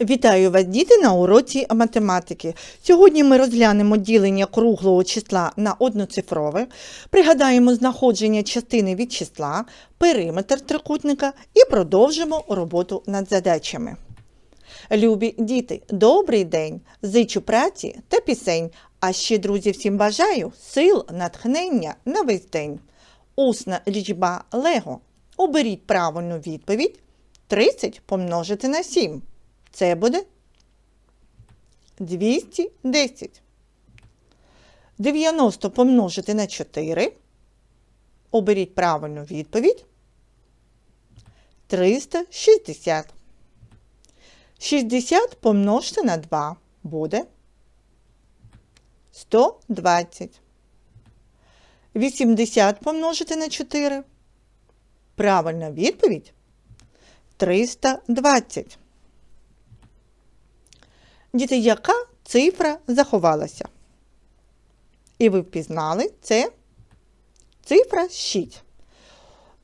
Вітаю вас, діти, на уроці математики. Сьогодні ми розглянемо ділення круглого числа на одноцифрове, пригадаємо знаходження частини від числа, периметр трикутника і продовжимо роботу над задачами. Любі діти, добрий день! Зичу праці та пісень, а ще, друзі, всім бажаю сил, натхнення на весь день. Усна лічба Лего. Оберіть правильну відповідь. 30 помножити на 7. Це буде 210. 90 помножити на 4. Оберіть правильну відповідь. 360. 60 помножити на 2 буде 120. 80 помножити на 4. Правильна відповідь 320. Діти, яка цифра заховалася? І ви впізнали це цифра 6.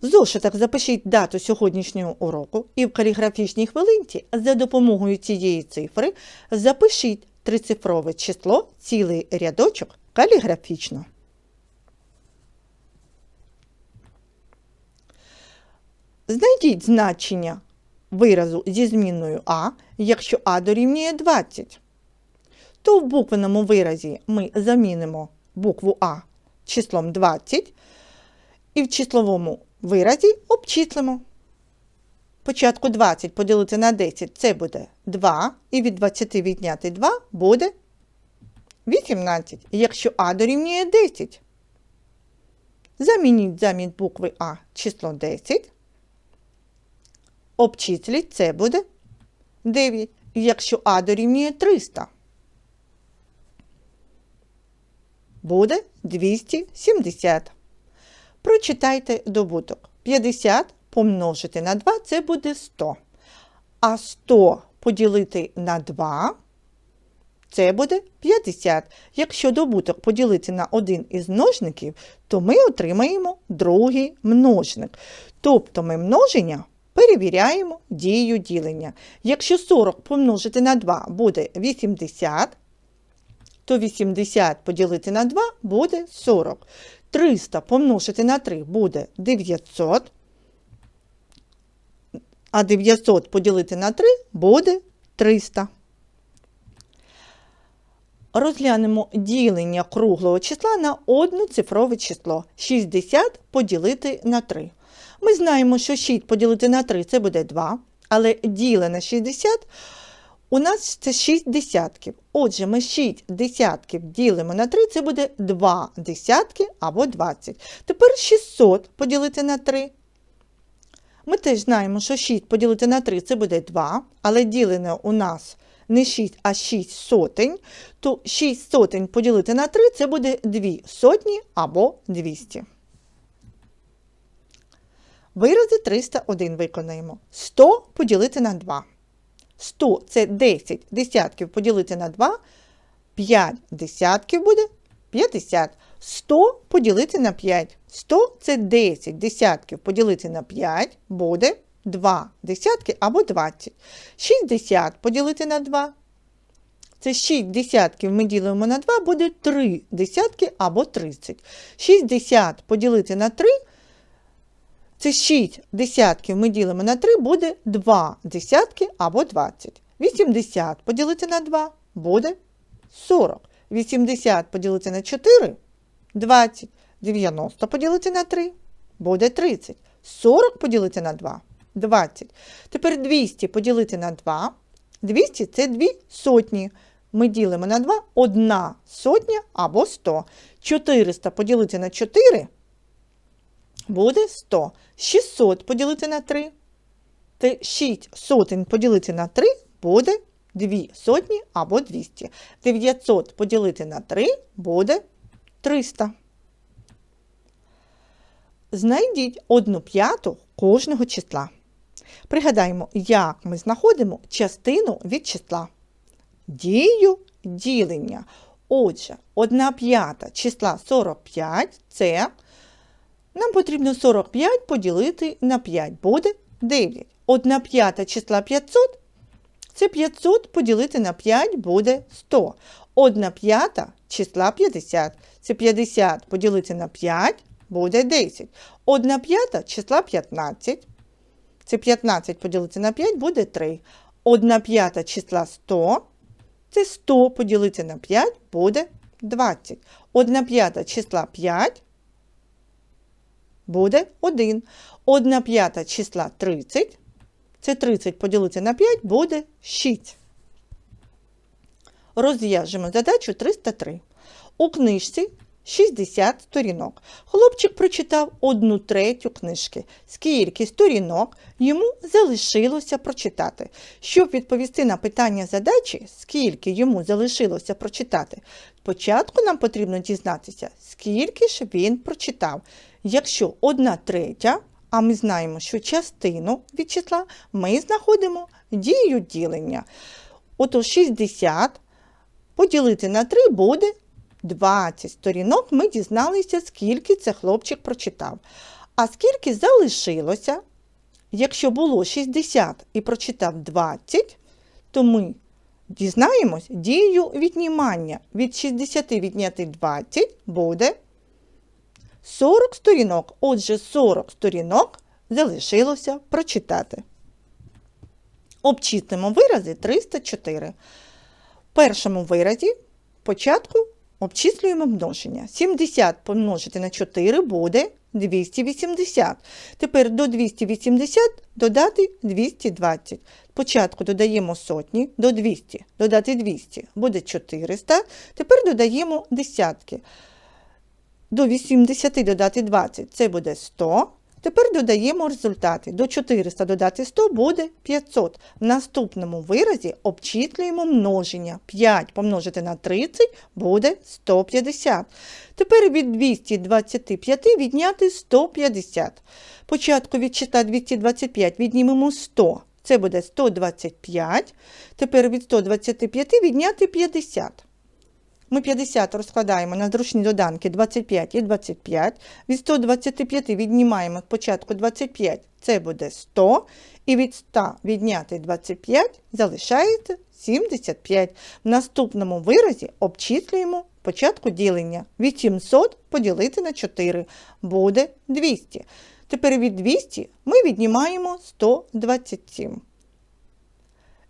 В зошитах запишіть дату сьогоднішнього уроку і в каліграфічній хвилинці за допомогою цієї цифри запишіть трицифрове число цілий рядочок каліграфічно. Знайдіть значення виразу зі змінною А, якщо А дорівнює 20. То в буквеному виразі ми замінимо букву А числом 20 і в числовому виразі обчислимо. Початку 20 поділити на 10 це буде 2, і від 20 відняти 2 буде 18, якщо А дорівнює 10. Замініть замість букви А число 10. Обчисліть це буде 9, якщо А дорівнює 300. Буде 270. Прочитайте добуток. 50 помножити на 2 це буде 100. А 100 поділити на 2 це буде 50. Якщо добуток поділити на один із множників, то ми отримаємо другий множник. Тобто ми множення перевіряємо дію ділення. Якщо 40 помножити на 2 буде 80, то 80 поділити на 2 буде 40. 300 помножити на 3 буде 900, а 900 поділити на 3 буде 300. Розглянемо ділення круглого числа на одноцифрове число. 60 поділити на 3. Ми знаємо, що 6 поділити на 3 це буде 2, але діле на 60 у нас це 6 десятків. Отже, ми 6 десятків ділимо на 3, це буде 2 десятки або 20. Тепер 600 поділити на 3. Ми теж знаємо, що 6 поділити на 3 це буде 2, але ділене у нас не 6, а 6 сотень, то 6 сотень поділити на 3 це буде 2 сотні або 200. Вирази 301 виконаємо. 100 поділити на 2. 100 це 10 десятків поділити на 2. 5 десятків буде 50. 100 поділити на 5. 100 це 10 десятків поділити на 5 буде 2 десятки або 20. 60 поділити на 2. Це 6 десятків ми ділимо на 2, буде 3 десятки або 30. 60 поділити на 3. Це 6 десятків ми ділимо на 3, буде 2 десятки або 20. 80 поділити на 2 буде 40. 80 поділити на 4 20. 90 поділити на 3 буде 30. 40 поділити на 2 20. Тепер 200 поділити на 2. 200 це 2 сотні. Ми ділимо на 2 1 сотня або 100. 400 поділити на 4 буде 100. 600 поділити на 3. Це 6 сотень поділити на 3 буде 2 сотні або 200. 900 поділити на 3 буде 300. Знайдіть одну п'яту кожного числа. Пригадаємо, як ми знаходимо частину від числа. Дію ділення. Отже, 1 п'ята числа 45 це нам потрібно 45 поділити на 5, буде 9. 1 п'ята числа 500 Це 500 поділити на 5 буде 100. 1 п'ята числа 50. Це 50 поділити на 5 буде 10. 1 п'ята числа 15. Це 15 поділити на 5 буде 3. 1 п'ята числа 100. Це 100 поділити на 5 буде 20. 1 п'ята числа 5 буде 1. 1 п'ята числа 30. Це 30 поділити на 5 буде 6. Розв'яжемо задачу 303. У книжці 60 сторінок. Хлопчик прочитав одну третю книжки. Скільки сторінок йому залишилося прочитати? Щоб відповісти на питання задачі, скільки йому залишилося прочитати, спочатку нам потрібно дізнатися, скільки ж він прочитав. Якщо одна третя, а ми знаємо, що частину від числа ми знаходимо дією ділення. Отож 60 поділити на 3 буде 20 сторінок. Ми дізналися, скільки це хлопчик прочитав. А скільки залишилося, якщо було 60 і прочитав 20, то ми дізнаємось дією віднімання. Від 60 відняти 20 буде 40 сторінок. Отже, 40 сторінок залишилося прочитати. Обчислимо вирази 304. В першому виразі початку обчислюємо множення. 70 помножити на 4 буде 280. Тепер до 280 додати 220. Спочатку додаємо сотні, до 200 додати 200 буде 400. Тепер додаємо десятки. До 80 додати 20 це буде 100. Тепер додаємо результати. До 400 додати 100 буде 500. В наступному виразі обчислюємо множення. 5 помножити на 30 буде 150. Тепер від 225 відняти 150. Початку від числа 225 віднімемо 100. Це буде 125. Тепер від 125 відняти 50. Ми 50 розкладаємо на зручні доданки 25 і 25. Від 125 віднімаємо спочатку 25, це буде 100. І від 100 відняти 25 залишається 75. В наступному виразі обчислюємо початку ділення. Від 700 поділити на 4 буде 200. Тепер від 200 ми віднімаємо 127.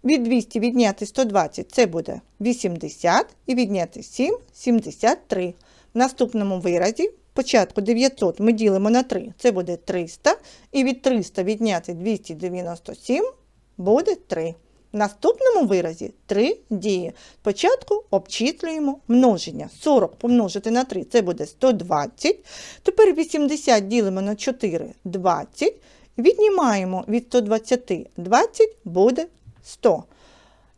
Від 200 відняти 120 це буде 80 і відняти 7 73. В наступному виразі початку 900 ми ділимо на 3, це буде 300. І від 300 відняти 297 буде 3. В наступному виразі 3 дії. Спочатку обчислюємо множення. 40 помножити на 3 це буде 120. Тепер 80 ділимо на 4 20. Віднімаємо від 120 20 буде 100.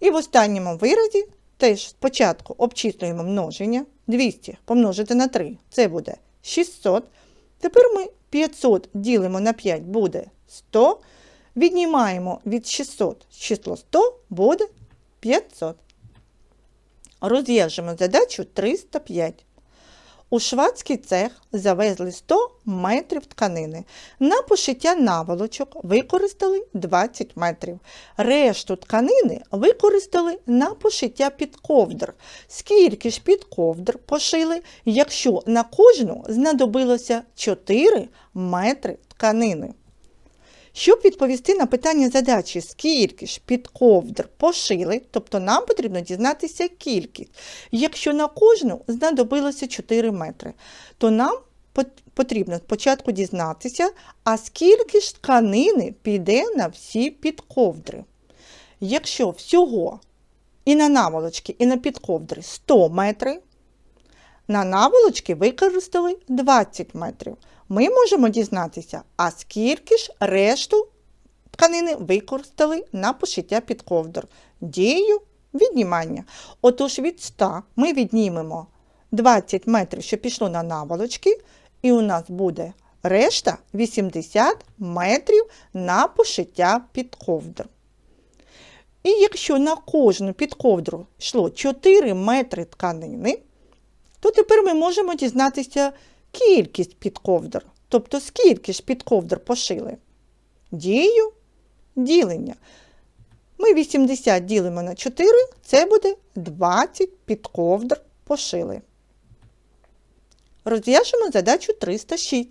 І в останньому виразі теж спочатку обчислюємо множення. 200 помножити на 3 це буде 600. Тепер ми 500 ділимо на 5 буде 100. Віднімаємо від 600 число 100 буде 500. Розв'яжемо задачу 305. У швадський цех завезли 100 метрів тканини. На пошиття наволочок використали 20 метрів. Решту тканини використали на пошиття підковдр. Скільки ж підковдр пошили, якщо на кожну знадобилося 4 метри тканини? Щоб відповісти на питання задачі, скільки ж під ковдр пошили, тобто нам потрібно дізнатися кількість. Якщо на кожну знадобилося 4 метри, то нам потрібно спочатку дізнатися, а скільки ж тканини піде на всі підковдри. Якщо всього і на наволочки, і на підковдри 100 метрів, на наволочки використали 20 метрів ми можемо дізнатися, а скільки ж решту тканини використали на пошиття під ковдр. Дією віднімання. Отож, від 100 ми віднімемо 20 метрів, що пішло на наволочки, і у нас буде решта 80 метрів на пошиття під ковдр. І якщо на кожну підковдру йшло 4 метри тканини, то тепер ми можемо дізнатися, кількість підковдр, тобто скільки ж підковдр пошили. Дію ділення. Ми 80 ділимо на 4, це буде 20 підковдр пошили. Розв'яжемо задачу 306.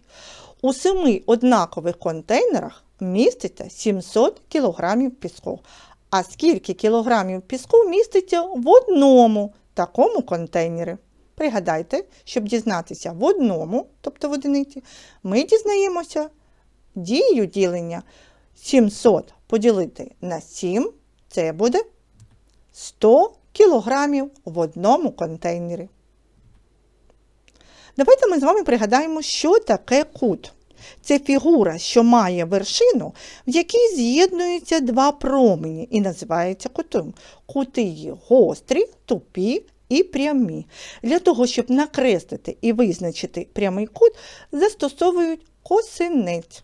У семи однакових контейнерах міститься 700 кг піску. А скільки кілограмів піску міститься в одному такому контейнері? Пригадайте, щоб дізнатися в одному, тобто в одиниці, ми дізнаємося дію ділення 700 поділити на 7, це буде 100 кілограмів в одному контейнері. Давайте ми з вами пригадаємо, що таке кут. Це фігура, що має вершину, в якій з'єднуються два промені і називається кутом. Кути є гострі, тупі і прямі. Для того, щоб накреслити і визначити прямий кут, застосовують косинець.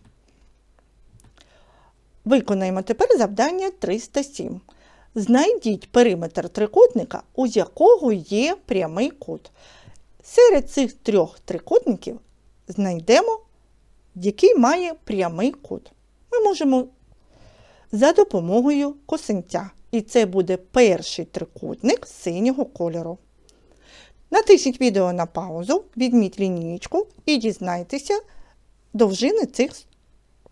Виконаємо тепер завдання 307. Знайдіть периметр трикутника, у якого є прямий кут. Серед цих трьох трикутників знайдемо, який має прямий кут. Ми можемо за допомогою косинця. І це буде перший трикутник синього кольору. Натисніть відео на паузу, відміть лінієчку і дізнайтеся довжини цих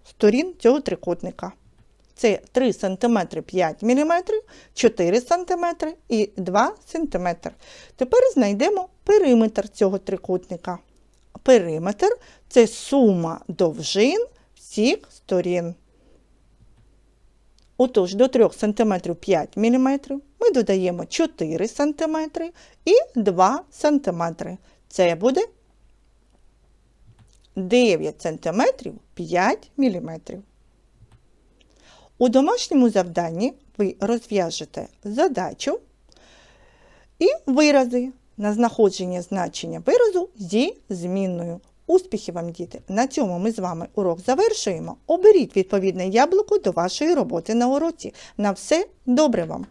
сторін цього трикутника. Це 3 см 5 мм, 4 см і 2 см. Тепер знайдемо периметр цього трикутника. Периметр це сума довжин всіх сторін. Отож, до 3 см 5 мм ми додаємо 4 см і 2 см. Це буде 9 см 5 мм. У домашньому завданні ви розв'яжете задачу і вирази на знаходження значення виразу зі змінною. Успіхів вам, діти! На цьому ми з вами урок завершуємо. Оберіть відповідне яблуко до вашої роботи на уроці. На все добре вам!